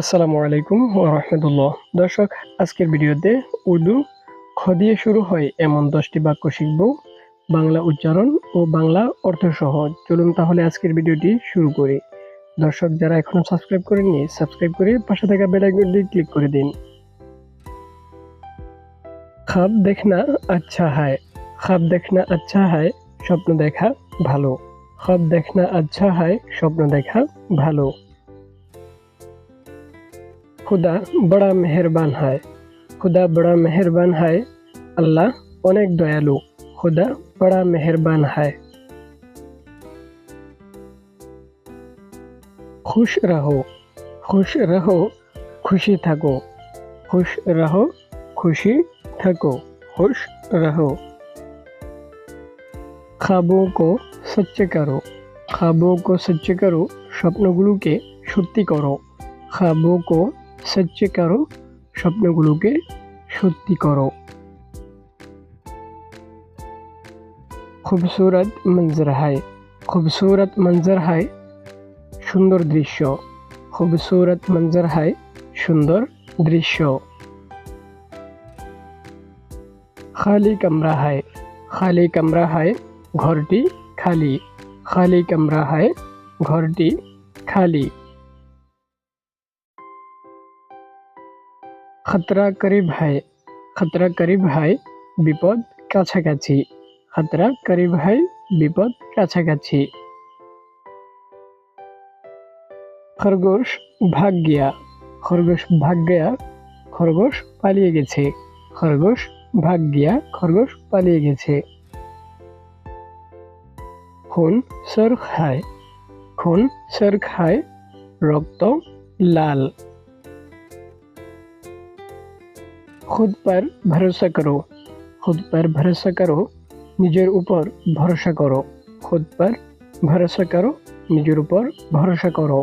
আসসালামু আলাইকুম রহমতুল্লাহ। দর্শক, আজকের ভিডিওতে উর্দু খ দিয়ে শুরু হয় এমন দশটি বাক্য শিখব। বাংলা উচ্চারণ ও বাংলা অর্থ সহ। চলুন তাহলে আজকের ভিডিওটি শুরু করি। দর্শক, যারা এখনও সাবস্ক্রাইব করেননি, সাবস্ক্রাইব করে পাশে থাকা বেল আইকনটি ক্লিক করে দিন। খাব দেখনা আচ্ছা হায়। খাব দেখনা আচ্ছা হায়, স্বপ্ন দেখা ভালো। খাব দেখনা আচ্ছা হায়, স্বপ্ন দেখা ভালো। খুদা বড়া মেহেরবান হয় খুদা বড়া মেহেরবান হয় আল্লাহ অনেক দয়ালু খুদা বড়া মেহেরবান হয় খুশ রহো খুশ রহো খুশি থাকো খুশ রহো খুশি থাকো খুশ রহো খাব কো সচ্চে করো খাব কো সচ্চে করো স্বপ্নগুলোকে সত্যি করো খাব কো সচ্চে করো, স্বপ্নগুলোকে সত্যি করো। খুবসুরত মঞ্জর হায়, খুবসুরত মঞ্জর হায়, সুন্দর দৃশ্য। খুবসুরত মঞ্জর হায়, সুন্দর দৃশ্য। খালি কামরা হায়, খালি কামরা হায়, ঘরটি খালি। খালি কামরা হায়, ঘরটি খালি। খতরা করিব হায় খতরা করিব হায় বিপদ কাছাকাছি খতরা করিব হায় বিপদ কাছাকাছি খরগোশ ভাগ গিয়া খরগোশ ভাগ খরগোশ পালিয়ে গেছে খরগোশ ভাগ গিয়া খরগোশ পালিয়ে গেছে খুন সর খায় খুন সর খায় রক্ত লাল খুদ পার ভরসা করো খুদ পার ভরসা করো নিজের উপর ভরসা করো খুদ পার ভরসা করো নিজের উপর ভরসা করো